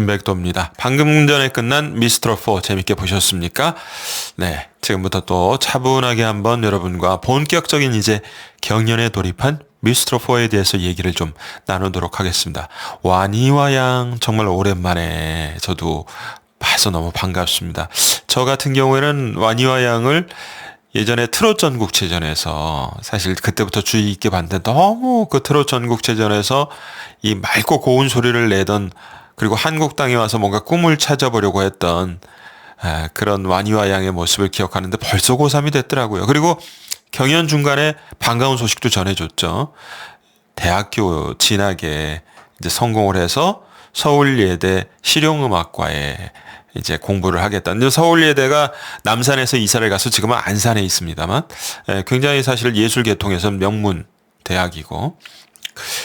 김백도입니다. 방금 전에 끝난 미스터 4 재밌게 보셨습니까? 네. 지금부터 또 차분하게 한번 여러분과 본격적인 이제 경연에 돌입한 미스터 4에 대해서 얘기를 좀 나누도록 하겠습니다. 와니와 양 정말 오랜만에 저도 봐서 너무 반갑습니다. 저 같은 경우에는 와니와 양을 예전에 트롯 전국체전에서 사실 그때부터 주의 있게 봤는데 너무 그 트롯 전국체전에서 이 맑고 고운 소리를 내던 그리고 한국 땅에 와서 뭔가 꿈을 찾아보려고 했던 그런 와니와 양의 모습을 기억하는데 벌써 고3이 됐더라고요. 그리고 경연 중간에 반가운 소식도 전해줬죠. 대학교 진학에 이제 성공을 해서 서울예대 실용음악과에 이제 공부를 하겠다. 근데 서울예대가 남산에서 이사를 가서 지금은 안산에 있습니다만 예, 굉장히 사실 예술 계통에서 명문 대학이고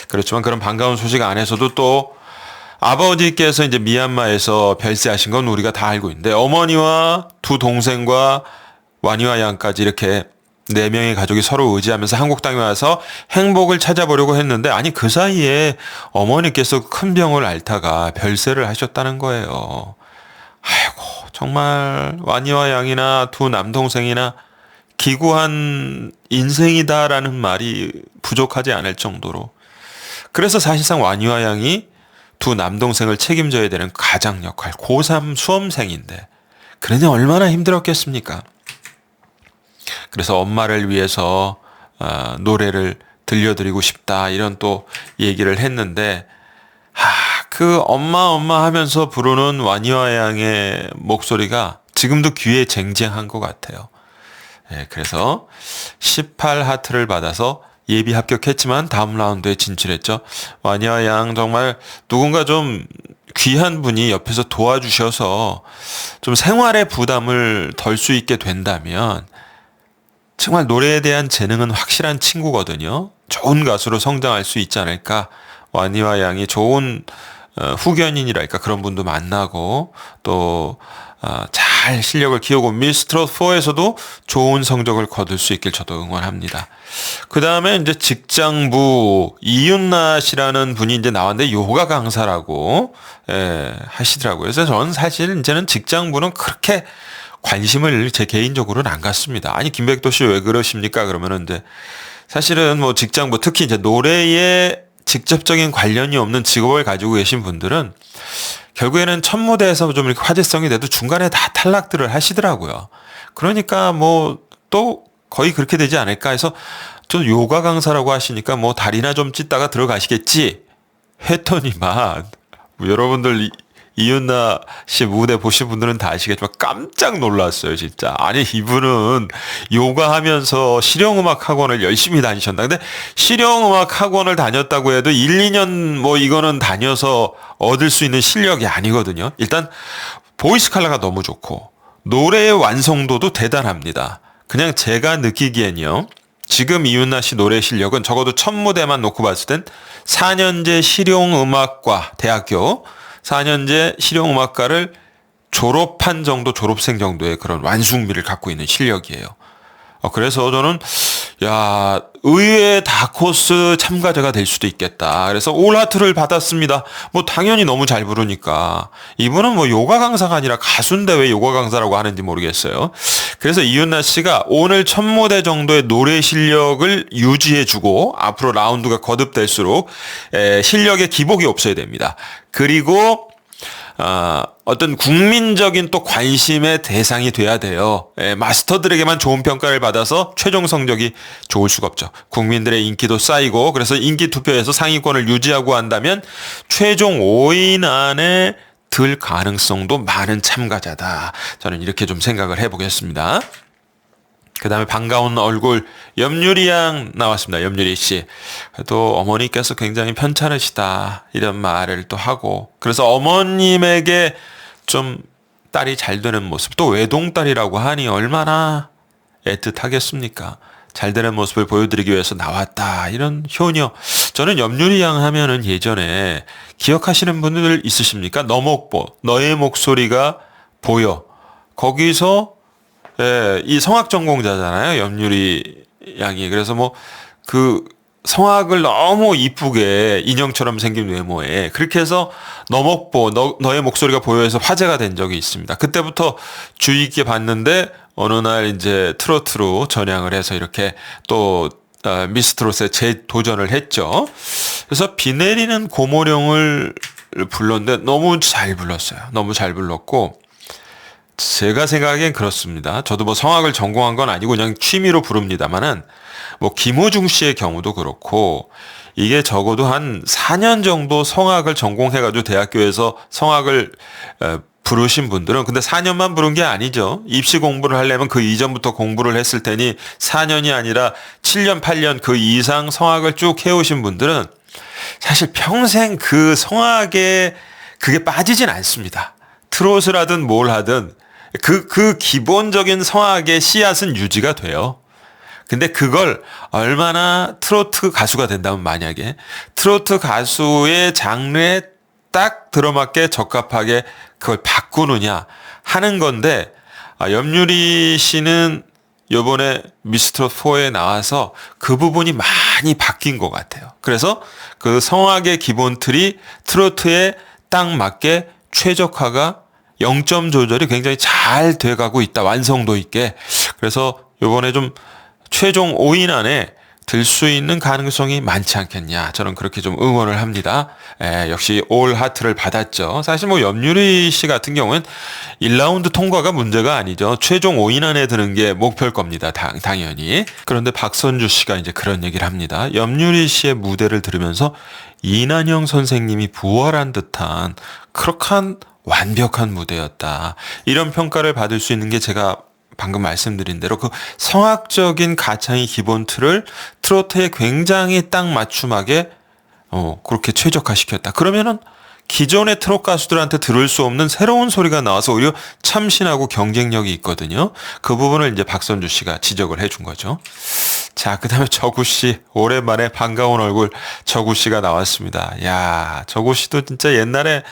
그렇지만 그런 반가운 소식 안에서도 또 아버지께서 이제 미얀마에서 별세하신 건 우리가 다 알고 있는데 어머니와 두 동생과 와니와 양까지 이렇게 네 명의 가족이 서로 의지하면서 한국 땅에 와서 행복을 찾아보려고 했는데 아니 그 사이에 어머니께서 큰 병을 앓다가 별세를 하셨다는 거예요. 아이고 정말 와니와 양이나 두 남동생이나 기구한 인생이다라는 말이 부족하지 않을 정도로 그래서 사실상 와니와 양이 두 남동생을 책임져야 되는 가장 역할 고3 수험생인데 그러니 얼마나 힘들었겠습니까? 그래서 엄마를 위해서 어, 노래를 들려드리고 싶다 이런 또 얘기를 했는데 하, 그 엄마 엄마 하면서 부르는 와니와 양의 목소리가 지금도 귀에 쟁쟁한 것 같아요. 예, 그래서 18 하트를 받아서 예비 합격했지만 다음 라운드에 진출했죠. 와니와 양 정말 누군가 좀 귀한 분이 옆에서 도와주셔서 좀 생활의 부담을 덜 수 있게 된다면 정말 노래에 대한 재능은 확실한 친구거든요. 좋은 가수로 성장할 수 있지 않을까. 와니와 양이 좋은 어, 후견인이랄까 그런 분도 만나고 또 어, 잘 실력을 키우고 미스트롯 4에서도 좋은 성적을 거둘 수 있길 저도 응원합니다. 그 다음에 이제 직장부 이윤나 씨라는 분이 이제 나왔는데 요가 강사라고 예, 하시더라고요. 그래서 저는 사실 이제는 직장부는 그렇게 관심을 제 개인적으로는 안 갖습니다. 아니 김백도 씨 왜 그러십니까? 그러면은 이제 사실은 뭐 직장부 특히 이제 노래에 직접적인 관련이 없는 직업을 가지고 계신 분들은 결국에는 첫 무대에서 좀 이렇게 화제성이 돼도 중간에 다 탈락들을 하시더라고요. 그러니까 뭐 또 거의 그렇게 되지 않을까 해서 저 요가 강사라고 하시니까 뭐 다리나 좀 찢다가 들어가시겠지 했더니만 뭐 여러분들 이윤나 씨 무대 보신 분들은 다 아시겠지만 깜짝 놀랐어요, 진짜. 아니, 이분은 요가 하면서 실용음악 학원을 열심히 다니셨나. 근데 실용음악 학원을 다녔다고 해도 1, 2년 뭐 이거는 다녀서 얻을 수 있는 실력이 아니거든요. 일단 보이스 칼라가 너무 좋고 노래의 완성도도 대단합니다. 그냥 제가 느끼기엔요. 지금 이윤나 씨 노래 실력은 적어도 첫 무대만 놓고 봤을 땐 4년제 실용음악과 대학교 4년제 실용음악과를 졸업한 정도, 졸업생 정도의 그런 완숙미를 갖고 있는 실력이에요. 어, 그래서 저는 야 의외의 다코스 참가자가 될 수도 있겠다. 그래서 올하트를 받았습니다. 뭐 당연히 너무 잘 부르니까 이분은 뭐 요가 강사가 아니라 가수인데 왜 요가 강사라고 하는지 모르겠어요. 그래서 이윤나 씨가 오늘 첫 무대 정도의 노래 실력을 유지해주고 앞으로 라운드가 거듭될수록 에, 실력에 기복이 없어야 됩니다. 그리고 어, 어떤 국민적인 또 관심의 대상이 돼야 돼요. 예, 마스터들에게만 좋은 평가를 받아서 최종 성적이 좋을 수가 없죠. 국민들의 인기도 쌓이고 그래서 인기 투표에서 상위권을 유지하고 한다면 최종 5인 안에 들 가능성도 많은 참가자다. 저는 이렇게 좀 생각을 해보겠습니다. 그 다음에 반가운 얼굴 염유리 양 나왔습니다. 염유리 씨. 또 어머니께서 굉장히 편찮으시다 이런 말을 또 하고 그래서 어머님에게 좀 딸이 잘 되는 모습 또 외동딸이라고 하니 얼마나 애틋하겠습니까? 잘 되는 모습을 보여드리기 위해서 나왔다 이런 효녀. 저는 염유리 양 하면은 예전에 기억하시는 분들 있으십니까? 너목보 너의 목소리가 보여 거기서 예, 이 성악 전공자잖아요. 염유리 양이. 그래서 뭐 그 성악을 너무 이쁘게 인형처럼 생긴 외모에 그렇게 해서 너목보 너, 너의 목소리가 보여서 화제가 된 적이 있습니다. 그때부터 주의 있게 봤는데 어느 날 이제 트로트로 전향을 해서 이렇게 또 어, 미스트롯에 재도전을 했죠. 그래서 비 내리는 고모령을 불렀는데 너무 잘 불렀어요. 너무 잘 불렀고 제가 생각엔 그렇습니다. 저도 뭐 성악을 전공한 건 아니고 그냥 취미로 부릅니다만은 뭐 김호중 씨의 경우도 그렇고 이게 적어도 한 4년 정도 성악을 전공해가지고 대학교에서 성악을 에, 부르신 분들은 근데 4년만 부른 게 아니죠. 입시 공부를 하려면 그 이전부터 공부를 했을 테니 4년이 아니라 7년, 8년 그 이상 성악을 쭉 해오신 분들은 사실 평생 그 성악에 그게 빠지진 않습니다. 하든 뭘 하든 그, 그 기본적인 성악의 씨앗은 유지가 돼요. 근데 그걸 얼마나 트로트 가수가 된다면 만약에 트로트 가수의 장르에 딱 들어맞게 적합하게 그걸 바꾸느냐 하는 건데 아, 염유리 씨는 요번에 미스터 4에 나와서 그 부분이 많이 바뀐 것 같아요. 그래서 그 성악의 기본 틀이 트로트에 딱 맞게 최적화가 0점 조절이 굉장히 잘 돼가고 있다. 완성도 있게. 그래서 요번에 좀 최종 5인 안에 들 수 있는 가능성이 많지 않겠냐. 저는 그렇게 좀 응원을 합니다. 에, 역시 올 하트를 받았죠. 사실 뭐 염유리 씨 같은 경우는 1라운드 통과가 문제가 아니죠. 최종 5인 안에 드는 게 목표일 겁니다. 당, 당연히. 그런데 박선주 씨가 이제 그런 얘기를 합니다. 염유리 씨의 무대를 들으면서 이난영 선생님이 부활한 듯한 그렇한 완벽한 무대였다. 이런 평가를 받을 수 있는 게 제가 방금 말씀드린 대로 그 성악적인 가창의 기본 틀을 트로트에 굉장히 딱 맞춤하게 어 그렇게 최적화시켰다. 그러면은 기존의 트롯 가수들한테 들을 수 없는 새로운 소리가 나와서 오히려 참신하고 경쟁력이 있거든요. 그 부분을 이제 박선주 씨가 지적을 해준 거죠. 자, 그 다음에 저구 씨. 오랜만에 반가운 얼굴 저구 씨가 나왔습니다. 야, 저구 씨도 진짜 옛날에 어,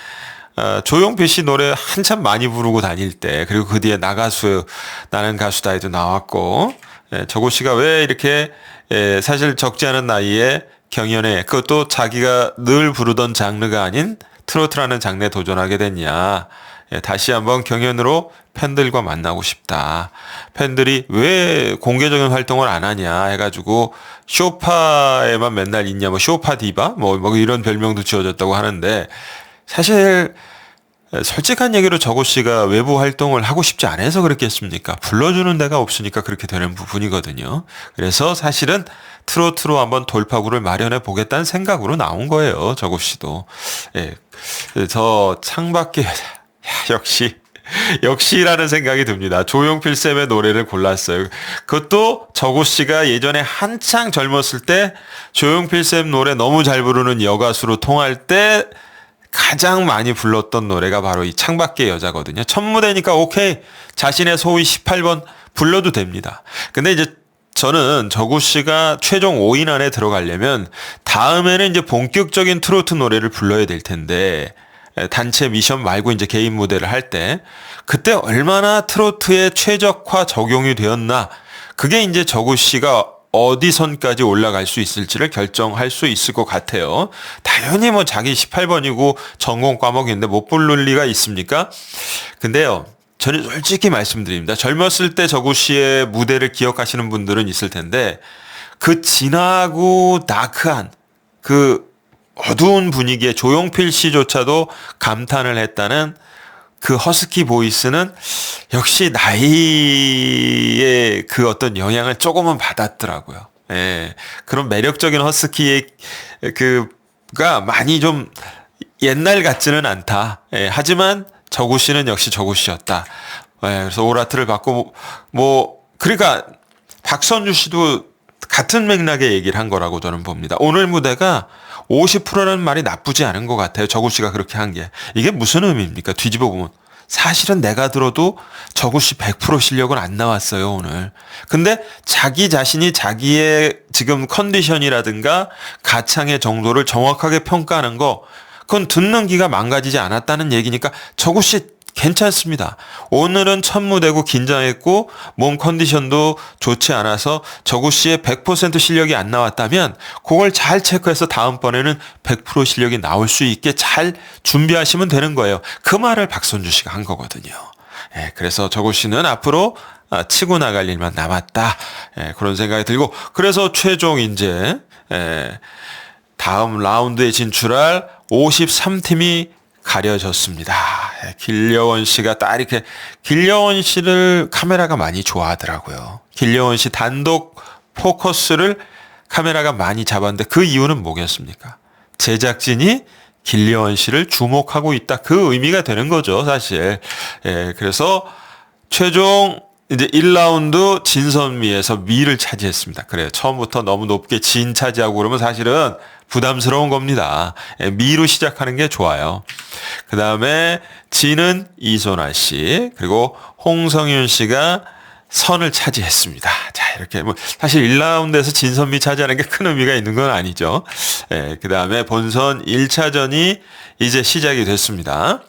조용필 씨 노래 한참 많이 부르고 다닐 때 그리고 그 뒤에 나가수 나는 가수다에도 나왔고 예, 저고 씨가 왜 이렇게 예, 사실 적지 않은 나이에 경연에 그것도 자기가 늘 부르던 장르가 아닌 트로트라는 장르에 도전하게 됐냐 예, 다시 한번 경연으로 팬들과 만나고 싶다. 팬들이 왜 공개적인 활동을 안 하냐 해가지고 쇼파에만 맨날 있냐 뭐 쇼파 디바 뭐, 뭐 이런 별명도 지어졌다고 하는데 사실 솔직한 얘기로 저고 씨가 외부 활동을 하고 싶지 않아서 그랬겠습니까? 불러주는 데가 없으니까 그렇게 되는 부분이거든요. 그래서 사실은 트로트로 한번 돌파구를 마련해 보겠다는 생각으로 나온 거예요. 저고 씨도. 예. 저 창밖에, 야, 역시. 역시라는 생각이 듭니다. 조용필 쌤의 노래를 골랐어요. 그것도 저고 씨가 예전에 한창 젊었을 때 조용필 쌤 노래 너무 잘 부르는 여가수로 통할 때 가장 많이 불렀던 노래가 바로 이 창밖의 여자거든요. 첫 무대니까 오케이. 자신의 소위 18번 불러도 됩니다. 근데 이제 저는 저구 씨가 최종 5인 안에 들어가려면 다음에는 이제 본격적인 트로트 노래를 불러야 될 텐데 단체 미션 말고 이제 개인 무대를 할 때 그때 얼마나 트로트에 최적화 적용이 되었나 그게 이제 저구 씨가 어디 선까지 올라갈 수 있을지를 결정할 수 있을 것 같아요. 당연히 뭐 자기 18번이고 전공 과목인데 못 부를 리가 있습니까? 근데요. 저는 솔직히 말씀드립니다. 젊었을 때 저구 씨의 무대를 기억하시는 분들은 있을 텐데 그 진하고 다크한 그 어두운 분위기에 조용필 씨조차도 감탄을 했다는 그 허스키 보이스는 역시 나이의 그 어떤 영향을 조금은 받았더라고요. 예. 그런 매력적인 허스키의 그가 많이 좀 옛날 같지는 않다. 예. 하지만 저구 씨는 역시 저구 씨였다. 예. 그래서 오라트를 받고 뭐 그러니까 박선주 씨도 같은 맥락의 얘기를 한 거라고 저는 봅니다. 오늘 무대가 50%라는 말이 나쁘지 않은 것 같아요. 저구 씨가 그렇게 한 게. 이게 무슨 의미입니까? 뒤집어 보면. 사실은 내가 들어도 저구 씨 100% 실력은 안 나왔어요, 오늘. 근데 자기 자신이 자기의 지금 컨디션이라든가 가창의 정도를 정확하게 평가하는 거, 그건 듣는 기가 망가지지 않았다는 얘기니까 저구 씨 괜찮습니다. 오늘은 첫 무대고 긴장했고 몸 컨디션도 좋지 않아서 저구 씨의 100% 실력이 안 나왔다면 그걸 잘 체크해서 다음번에는 100% 실력이 나올 수 있게 잘 준비하시면 되는 거예요. 그 말을 박선주 씨가 한 거거든요. 예, 그래서 저구 씨는 앞으로 아, 치고 나갈 일만 남았다. 예, 그런 생각이 들고 그래서 최종 이제 예, 다음 라운드에 진출할 53팀이 가려졌습니다. 예, 길려원 씨가 딱 이렇게 길려원 씨를 카메라가 많이 좋아하더라고요. 길려원 씨 단독 포커스를 카메라가 많이 잡았는데 그 이유는 뭐겠습니까? 제작진이 길려원 씨를 주목하고 있다. 그 의미가 되는 거죠, 사실. 예, 그래서 최종 이제 1라운드 진선미에서 미를 차지했습니다. 그래요. 처음부터 너무 높게 진 차지하고 그러면 사실은 부담스러운 겁니다. 예, 미로 시작하는 게 좋아요. 그 다음에 진은 이소나 씨, 그리고 홍성윤 씨가 선을 차지했습니다. 자, 이렇게 뭐 사실 1라운드에서 진선미 차지하는 게 큰 의미가 있는 건 아니죠. 예, 그 다음에 본선 1차전이 이제 시작이 됐습니다.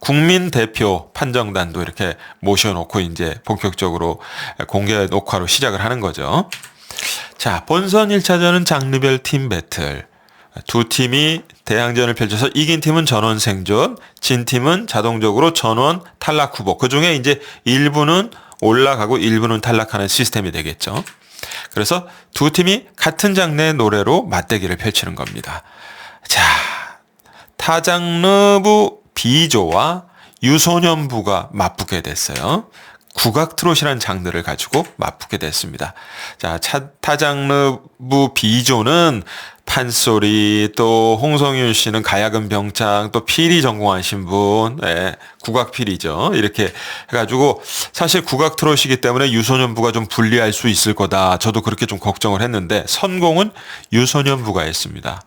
국민 대표 판정단도 이렇게 모셔놓고 이제 본격적으로 공개 녹화로 시작을 하는 거죠. 자, 본선 1차전은 장르별 팀 배틀. 두 팀이 대항전을 펼쳐서 이긴 팀은 전원 생존, 진 팀은 자동적으로 전원 탈락 후보. 그 중에 이제 일부는 올라가고 일부는 탈락하는 시스템이 되겠죠. 그래서 두 팀이 같은 장르의 노래로 맞대기를 펼치는 겁니다. 자, 타장르부 B조와 유소년부가 맞붙게 됐어요. 국악 트롯이라는 장르를 가지고 맞붙게 됐습니다. 자, 타장르부 B조는 판소리, 또 홍성윤 씨는 가야금 병창, 또 피리 전공하신 분, 예, 국악 피리죠. 이렇게 해가지고 사실 국악 트롯이기 때문에 유소년부가 좀 불리할 수 있을 거다. 저도 그렇게 좀 걱정을 했는데 선공은 유소년부가 했습니다.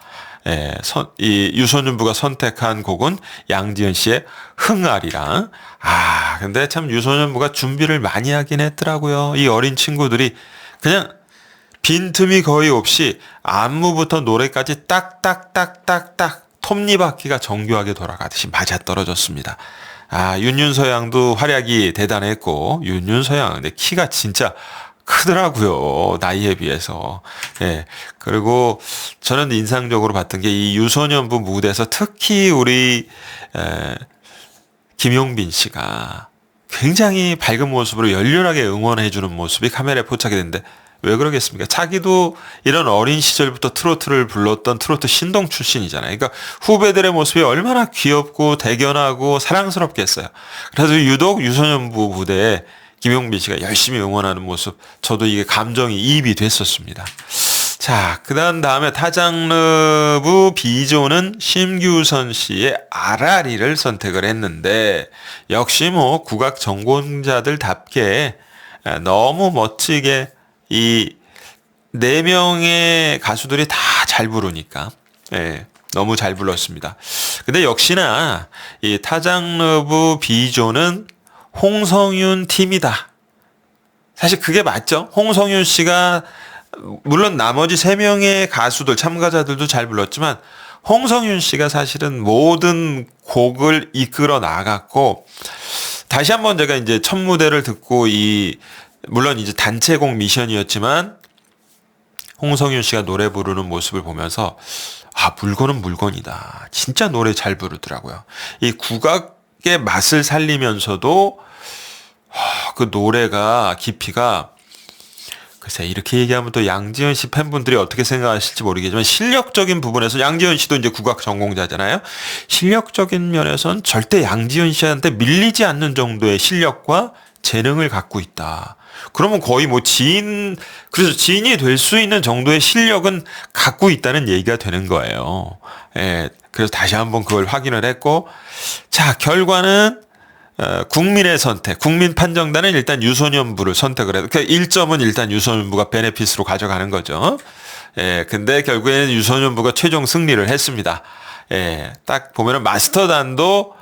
예, 선, 이 유소년부가 선택한 곡은 양지연 씨의 흥알이랑 아 근데 참 유소년부가 준비를 많이 하긴 했더라고요. 이 어린 친구들이 그냥 빈틈이 거의 없이 안무부터 노래까지 딱딱딱딱딱 톱니바퀴가 정교하게 돌아가듯이 맞아 떨어졌습니다. 아 윤윤서 양도 활약이 대단했고 윤윤서 양 근데 키가 진짜 크더라고요. 나이에 비해서. 예. 그리고 저는 인상적으로 봤던 게 이 유소년부 무대에서 특히 우리, 에, 김용빈 씨가 굉장히 밝은 모습으로 열렬하게 응원해 주는 모습이 카메라에 포착이 됐는데 왜 그러겠습니까? 자기도 이런 어린 시절부터 트로트를 불렀던 트로트 신동 출신이잖아요. 그러니까 후배들의 모습이 얼마나 귀엽고 대견하고 사랑스럽겠어요. 그래서 유독 유소년부 무대에 김용빈 씨가 열심히 응원하는 모습, 저도 이게 감정이 이입이 됐었습니다. 자, 그 다음 다음에 타장르부 B조는 심규선 씨의 아라리를 선택을 했는데, 역시 뭐 국악 전공자들답게 너무 멋지게 이 네 명의 가수들이 다 잘 부르니까, 예, 너무 잘 불렀습니다. 근데 역시나 이 타장르부 B조는 홍성윤 팀이다. 사실 그게 맞죠. 홍성윤 씨가 물론 나머지 세 명의 가수들 참가자들도 잘 불렀지만 홍성윤 씨가 사실은 모든 곡을 이끌어 나갔고 다시 한번 제가 이제 첫 무대를 듣고 이 물론 이제 단체곡 미션이었지만 홍성윤 씨가 노래 부르는 모습을 보면서 아 물건은 물건이다. 진짜 노래 잘 부르더라고요. 이 국악 의 맛을 살리면서도 그 노래가 깊이가 글쎄 이렇게 얘기하면 또 양지연 씨 팬분들이 어떻게 생각하실지 모르겠지만 실력적인 부분에서 양지연 씨도 이제 국악 전공자잖아요. 실력적인 면에선 절대 양지연 씨한테 밀리지 않는 정도의 실력과 재능을 갖고 있다. 그러면 거의 뭐 지인 그래서 지인이 될 수 있는 정도의 실력은 갖고 있다는 얘기가 되는 거예요. 예. 그래서 다시 한번 그걸 확인을 했고 자, 결과는 어, 국민의 선택, 국민 판정단은 일단 유소년부를 선택을 해요. 그 1점은 일단 유소년부가 베네피스로 가져가는 거죠. 예, 근데 결국에는 유소년부가 최종 승리를 했습니다. 예, 딱 보면은 마스터단도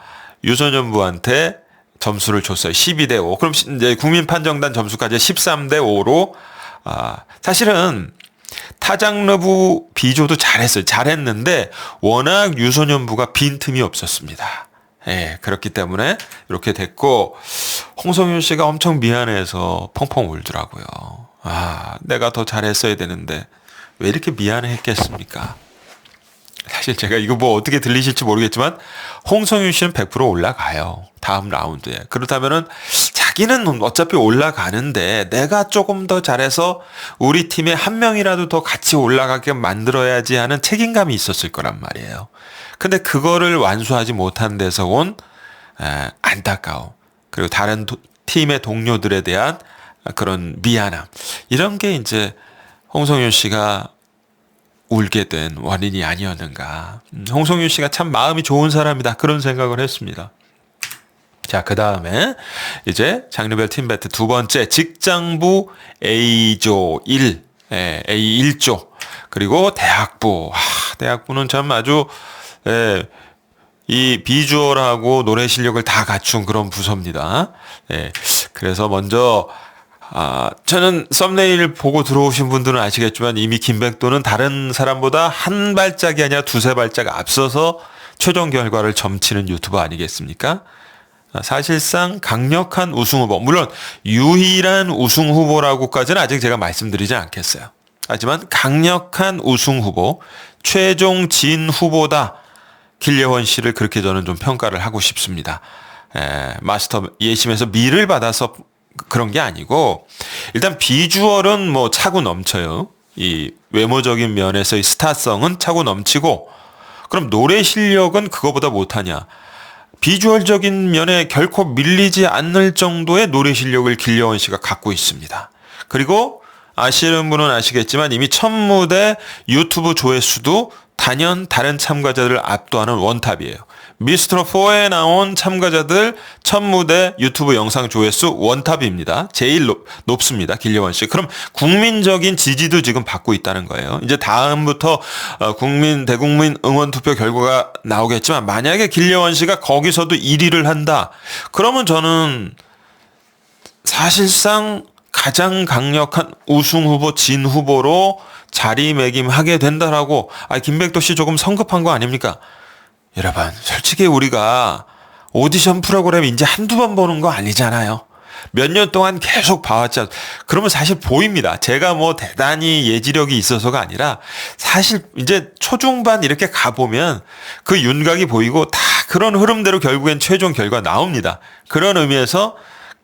유소년부한테 점수를 줬어요. 12대 5. 그럼 이제 국민 판정단 점수까지 13대 5로 아, 사실은 타장러부 비조도 잘했어요. 잘했는데 워낙 유소년부가 빈틈이 없었습니다. 예, 그렇기 때문에 이렇게 됐고 홍성윤 씨가 엄청 미안해서 펑펑 울더라고요. 아, 내가 더 잘했어야 되는데 왜 이렇게 미안했겠습니까? 사실 제가 이거 뭐 어떻게 들리실지 모르겠지만 홍성윤 씨는 100% 올라가요. 다음 라운드에. 그렇다면은 자기는 어차피 올라가는데 내가 조금 더 잘해서 우리 팀에 한 명이라도 더 같이 올라가게 만들어야지 하는 책임감이 있었을 거란 말이에요. 근데 그거를 완수하지 못한 데서 온 에, 안타까움 그리고 다른 도, 팀의 동료들에 대한 그런 미안함 이런 게 이제 홍성윤 씨가 울게 된 원인이 아니었는가. 음, 홍성윤 씨가 참 마음이 좋은 사람이다. 그런 생각을 했습니다. 자, 그 다음에 이제 장르별 팀 배트 두 번째 직장부 A조 1, 예, A1조 그리고 대학부. 아, 대학부는 참 아주 예, 이 비주얼하고 노래 실력을 다 갖춘 그런 부서입니다. 예, 그래서 먼저 아, 저는 썸네일 보고 들어오신 분들은 아시겠지만 이미 김백도는 다른 사람보다 한 발짝이 아니라 두세 발짝 앞서서 최종 결과를 점치는 유튜버 아니겠습니까? 아, 사실상 강력한 우승 후보, 물론 유일한 우승 후보라고까지는 아직 제가 말씀드리지 않겠어요. 하지만 강력한 우승 후보, 최종 진 후보다 길예원 씨를 그렇게 저는 좀 평가를 하고 싶습니다. 에, 마스터 예심에서 미를 받아서 그런 게 아니고 일단 비주얼은 뭐 차고 넘쳐요. 이 외모적인 면에서의 스타성은 차고 넘치고 그럼 노래 실력은 그거보다 못하냐? 비주얼적인 면에 결코 밀리지 않을 정도의 노래 실력을 길려원 씨가 갖고 있습니다. 그리고 아시는 분은 아시겠지만 이미 첫 무대 유튜브 조회수도 단연 다른 참가자들을 압도하는 원탑이에요. 미스터 4에 나온 참가자들 첫 무대 유튜브 영상 조회수 원탑입니다. 제일 높, 높습니다. 길려원 씨. 그럼 국민적인 지지도 지금 받고 있다는 거예요. 이제 다음부터 어, 국민 대국민 응원 투표 결과가 나오겠지만 만약에 길려원 씨가 거기서도 1위를 한다. 그러면 저는 사실상 가장 강력한 우승 후보 진 후보로 자리매김하게 된다라고 아 김백도 씨 조금 성급한 거 아닙니까? 여러분 솔직히 우리가 오디션 프로그램 이제 한두 번 보는 거 아니잖아요. 몇 년 동안 계속 봐왔죠. 그러면 사실 보입니다. 제가 뭐 대단히 예지력이 있어서가 아니라 사실 이제 초중반 이렇게 가보면 그 윤곽이 보이고 다 그런 흐름대로 결국엔 최종 결과 나옵니다. 그런 의미에서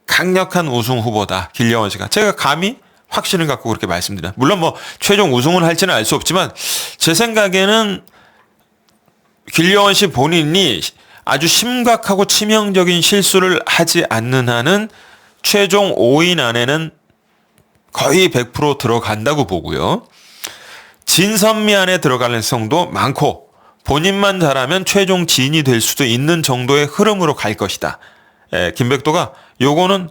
강력한 우승 후보다 길려원 씨가 제가 감히 확신을 갖고 그렇게 말씀드려요. 물론 뭐 최종 우승을 할지는 알 수 없지만 제 생각에는 길려원 씨 본인이 아주 심각하고 치명적인 실수를 하지 않는 한은 최종 5인 안에는 거의 100% 들어간다고 보고요. 진선미 안에 들어갈 가능성도 많고 본인만 잘하면 최종 진이 될 수도 있는 정도의 흐름으로 갈 것이다. 에, 김백도가 요거는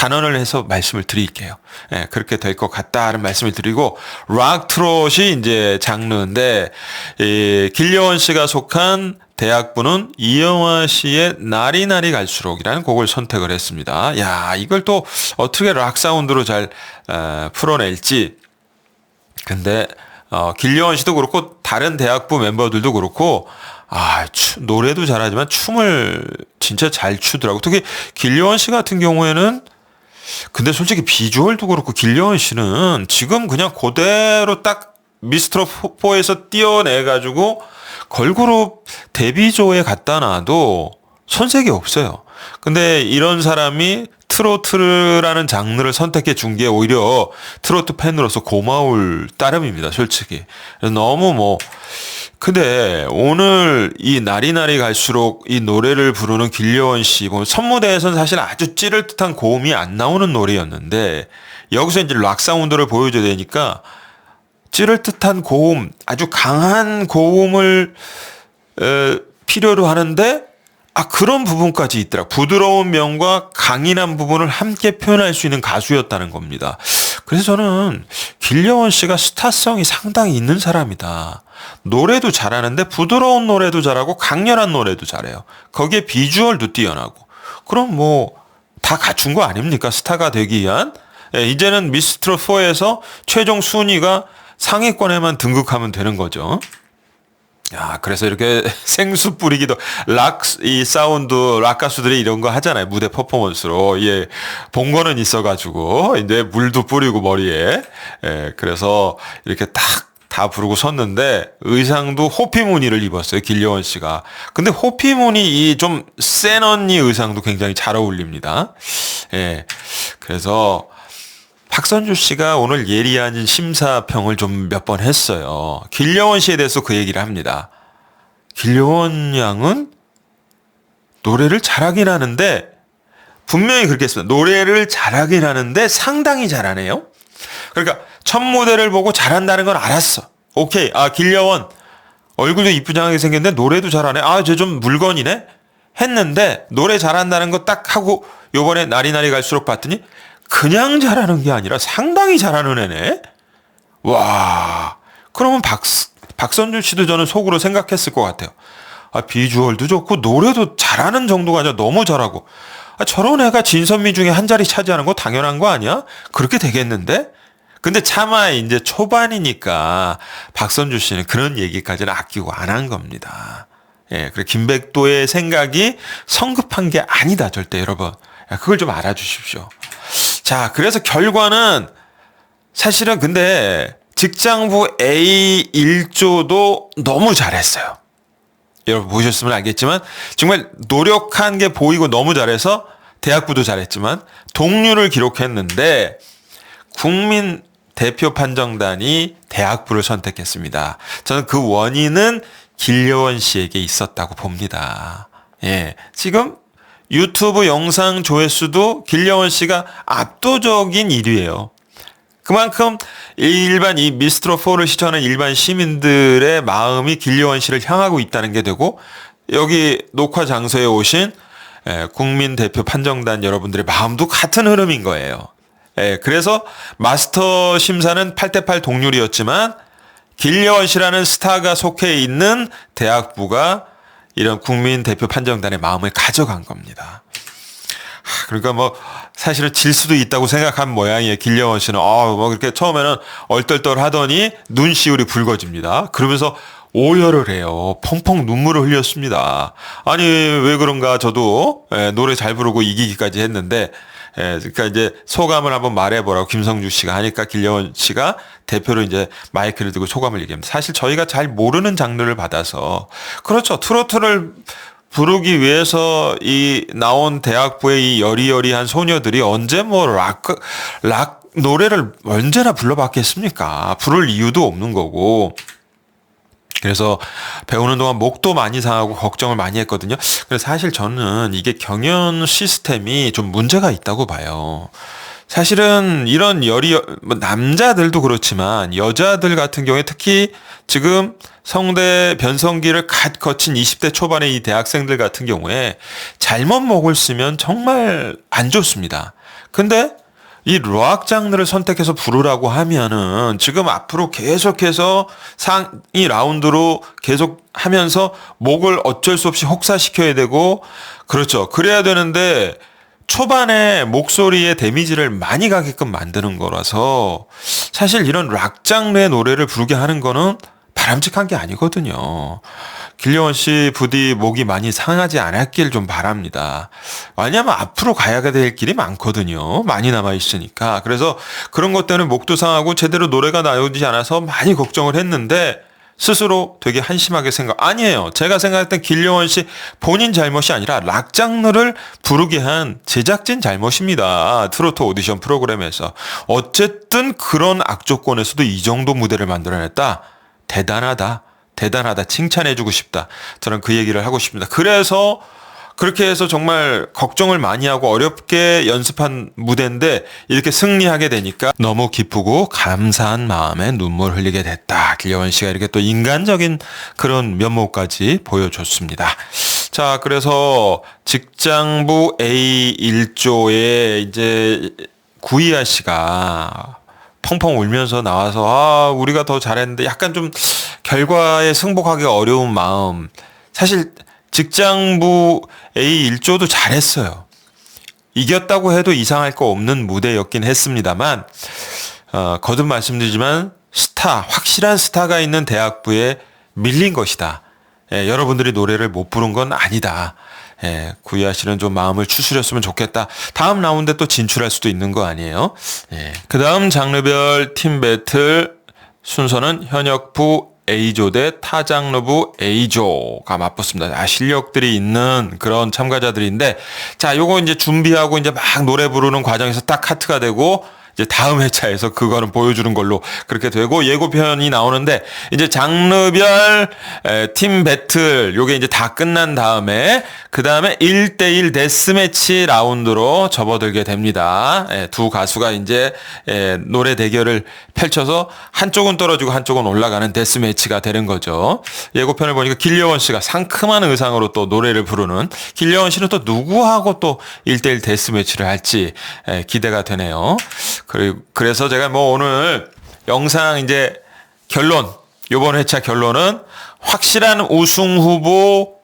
단언을 해서 말씀을 드릴게요. 예, 그렇게 될 것 같다는 말씀을 드리고 락 트롯이 이제 장르인데 이 길려원 씨가 속한 대학부는 이영화 씨의 날이 날이 갈수록이라는 곡을 선택을 했습니다. 야, 이걸 또 어떻게 락 사운드로 잘 어, 풀어낼지. 근데 어, 길려원 씨도 그렇고 다른 대학부 멤버들도 그렇고 아, 추, 노래도 잘하지만 춤을 진짜 잘 추더라고. 특히 길려원 씨 같은 경우에는 근데 솔직히 비주얼도 그렇고 길려원 씨는 지금 그냥 그대로 딱 미스터 포에서 띄어내 가지고 걸그룹 데뷔조에 갖다 놔도 손색이 없어요. 근데 이런 사람이 트로트라는 장르를 선택해 준 게 오히려 트로트 팬으로서 고마울 따름입니다, 솔직히. 너무 뭐, 근데 오늘 이 날이 날이 갈수록 이 노래를 부르는 길려원 씨, 뭐 선무대에서는 사실 아주 찌를 듯한 고음이 안 나오는 노래였는데 여기서 이제 락 사운드를 보여줘야 되니까 찌를 듯한 고음, 아주 강한 고음을 에, 필요로 하는데 아 그런 부분까지 있더라. 부드러운 면과 강인한 부분을 함께 표현할 수 있는 가수였다는 겁니다. 그래서 저는 길려원 씨가 스타성이 상당히 있는 사람이다. 노래도 잘하는데 부드러운 노래도 잘하고 강렬한 노래도 잘해요. 거기에 비주얼도 뛰어나고. 그럼 뭐 다 갖춘 거 아닙니까? 스타가 되기 위한. 예, 이제는 미스트로 4에서 최종 순위가 상위권에만 등극하면 되는 거죠. 야, 그래서 이렇게 생수 뿌리기도 락 이 사운드 락 가수들이 이런 거 하잖아요. 무대 퍼포먼스로. 예. 본 거는 있어 가지고 이제 물도 뿌리고 머리에. 예. 그래서 이렇게 딱 다 부르고 섰는데 의상도 호피 무늬를 입었어요. 길려원 씨가. 근데 호피 무늬 이 좀 센 언니 의상도 굉장히 잘 어울립니다. 예. 그래서 박선주 씨가 오늘 예리한 심사평을 좀 몇 번 했어요. 길려원 씨에 대해서 그 얘기를 합니다. 길려원 양은 노래를 잘하긴 하는데 분명히 그렇게 했습니다. 노래를 잘하긴 하는데 상당히 잘하네요. 그러니까 첫 무대를 보고 잘한다는 건 알았어. 오케이. 아, 길려원 얼굴도 이쁘장하게 생겼는데 노래도 잘하네. 아, 쟤 좀 물건이네. 했는데 노래 잘한다는 거 딱 하고 요번에 날이 날이 갈수록 봤더니 그냥 잘하는 게 아니라 상당히 잘하는 애네. 와. 그러면 박 박선준 씨도 저는 속으로 생각했을 것 같아요. 아, 비주얼도 좋고 노래도 잘하는 정도가 아니라 너무 잘하고. 아, 저런 애가 진선미 중에 한 자리 차지하는 거 당연한 거 아니야? 그렇게 되겠는데? 근데 차마 이제 초반이니까 박선주 씨는 그런 얘기까지는 아끼고 안 한 겁니다. 예, 그래 김백도의 생각이 성급한 게 아니다 절대 여러분. 그걸 좀 알아주십시오. 자, 그래서 결과는 사실은 근데 직장부 A 1조도 너무 잘했어요. 여러분 보셨으면 알겠지만 정말 노력한 게 보이고 너무 잘해서 대학부도 잘했지만 동률을 기록했는데 국민 대표 판정단이 대학부를 선택했습니다. 저는 그 원인은 길려원 씨에게 있었다고 봅니다. 예. 지금 유튜브 영상 조회수도 길려원 씨가 압도적인 1위예요. 그만큼 일반 이 미스트로 4를 시청하는 일반 시민들의 마음이 길려원 씨를 향하고 있다는 게 되고 여기 녹화 장소에 오신 예, 국민 대표 판정단 여러분들의 마음도 같은 흐름인 거예요. 예, 그래서 마스터 심사는 8대8 동률이었지만 길려원 씨라는 스타가 속해 있는 대학부가 이런 국민 대표 판정단의 마음을 가져간 겁니다. 그러니까 뭐 사실은 질 수도 있다고 생각한 모양이에요. 길려원 씨는 아뭐 그렇게 처음에는 얼떨떨 하더니 눈시울이 붉어집니다. 그러면서 오열을 해요. 펑펑 눈물을 흘렸습니다. 아니 왜 그런가 저도 예, 노래 잘 부르고 이기기까지 했는데 예, 그러니까 이제 소감을 한번 말해보라고 김성주 씨가 하니까 길려원 씨가 대표로 이제 마이크를 들고 소감을 얘기합니다. 사실 저희가 잘 모르는 장르를 받아서 그렇죠. 트로트를 부르기 위해서 이 나온 대학부의 이 여리여리한 소녀들이 언제 뭐 락, 락 노래를 언제나 불러봤겠습니까? 부를 이유도 없는 거고. 그래서 배우는 동안 목도 많이 상하고 걱정을 많이 했거든요. 그래서 사실 저는 이게 경연 시스템이 좀 문제가 있다고 봐요. 사실은 이런 열이 뭐 남자들도 그렇지만 여자들 같은 경우에 특히 지금 성대 변성기를 갓 거친 20대 초반의 이 대학생들 같은 경우에 잘못 목을 쓰면 정말 안 좋습니다. 근데 이 락 장르를 선택해서 부르라고 하면은 지금 앞으로 계속해서 상위 라운드로 계속 하면서 목을 어쩔 수 없이 혹사시켜야 되고 그렇죠. 그래야 되는데 초반에 목소리에 데미지를 많이 가게끔 만드는 거라서 사실 이런 락 장르의 노래를 부르게 하는 거는 바람직한 게 아니거든요. 길려원 씨 부디 목이 많이 상하지 않았길 좀 바랍니다. 왜냐하면 앞으로 가야 될 길이 많거든요. 많이 남아 있으니까. 그래서 그런 것 때문에 목도 상하고 제대로 노래가 나오지 않아서 많이 걱정을 했는데 스스로 되게 한심하게 생각. 아니에요. 제가 생각할 땐 길려원 씨 본인 잘못이 아니라 락 장르를 부르게 한 제작진 잘못입니다. 트로트 오디션 프로그램에서. 어쨌든 그런 악조건에서도 이 정도 무대를 만들어냈다. 대단하다. 대단하다. 칭찬해주고 싶다. 저는 그 얘기를 하고 싶습니다. 그래서 그렇게 해서 정말 걱정을 많이 하고 어렵게 연습한 무대인데 이렇게 승리하게 되니까 너무 기쁘고 감사한 마음에 눈물 흘리게 됐다. 길려원 씨가 이렇게 또 인간적인 그런 면모까지 보여줬습니다. 자, 그래서 직장부 A 1조에 이제 구이아 씨가 펑펑 울면서 나와서 아, 우리가 더 잘했는데 약간 좀 결과에 승복하기 어려운 마음. 사실 직장부 A 1조도 잘했어요. 이겼다고 해도 이상할 거 없는 무대였긴 했습니다만 어, 거듭 말씀드리지만 스타 확실한 스타가 있는 대학부에 밀린 것이다. 예, 여러분들이 노래를 못 부른 건 아니다. 예, 구이아 씨는 좀 마음을 추스렸으면 좋겠다. 다음 라운드에 또 진출할 수도 있는 거 아니에요? 예. 그 다음 장르별 팀 배틀 순서는 현역부 A조 대 타장르부 A조가 맞붙습니다. 아, 실력들이 있는 그런 참가자들인데, 자, 요거 이제 준비하고 이제 막 노래 부르는 과정에서 딱 카트가 되고, 이제 다음 회차에서 그거는 보여주는 걸로 그렇게 되고 예고편이 나오는데 이제 장르별 에, 팀 배틀 요게 이제 다 끝난 다음에 그 다음에 1대1 데스매치 라운드로 접어들게 됩니다. 에, 두 가수가 이제 에, 노래 대결을 펼쳐서 한쪽은 떨어지고 한쪽은 올라가는 데스매치가 되는 거죠. 예고편을 보니까 길려원 씨가 상큼한 의상으로 또 노래를 부르는 길려원 씨는 또 누구하고 또 1대1 데스매치를 할지 에, 기대가 되네요. 그리고 그래서 제가 뭐 오늘 영상 이제 결론 요번 회차 결론은 확실한 우승 후보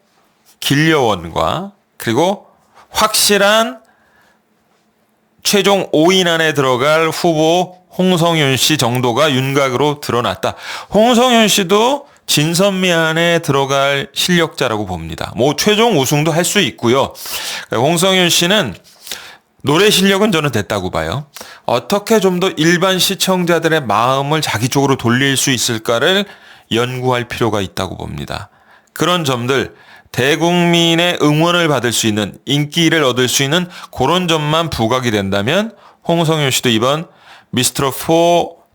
길려원과 그리고 확실한 최종 5인 안에 들어갈 후보 홍성윤 씨 정도가 윤곽으로 드러났다. 홍성윤 씨도 진선미 안에 들어갈 실력자라고 봅니다. 뭐 최종 우승도 할 수 있고요. 홍성윤 씨는 노래 실력은 저는 됐다고 봐요. 어떻게 좀 더 일반 시청자들의 마음을 자기 쪽으로 돌릴 수 있을까를 연구할 필요가 있다고 봅니다. 그런 점들 대국민의 응원을 받을 수 있는 인기를 얻을 수 있는 그런 점만 부각이 된다면 홍성윤 씨도 이번 미스터 4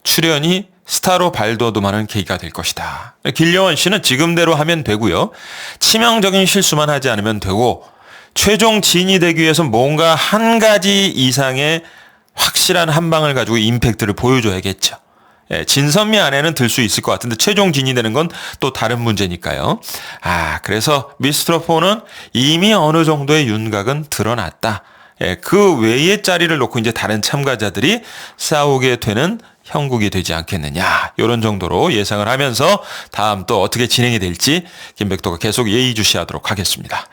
출연이 스타로 발돋움하는 계기가 될 것이다. 길려원 씨는 지금대로 하면 되고요. 치명적인 실수만 하지 않으면 되고 최종 진이 되기 위해서 뭔가 한 가지 이상의 확실한 한 방을 가지고 임팩트를 보여줘야겠죠. 예, 진선미 안에는 들 수 있을 것 같은데 최종 진이 되는 건 또 다른 문제니까요. 아, 그래서 미스터 4는 이미 어느 정도의 윤곽은 드러났다. 예, 그 외의 자리를 놓고 이제 다른 참가자들이 싸우게 되는 형국이 되지 않겠느냐. 이런 정도로 예상을 하면서 다음 또 어떻게 진행이 될지 김백도가 계속 예의주시하도록 하겠습니다.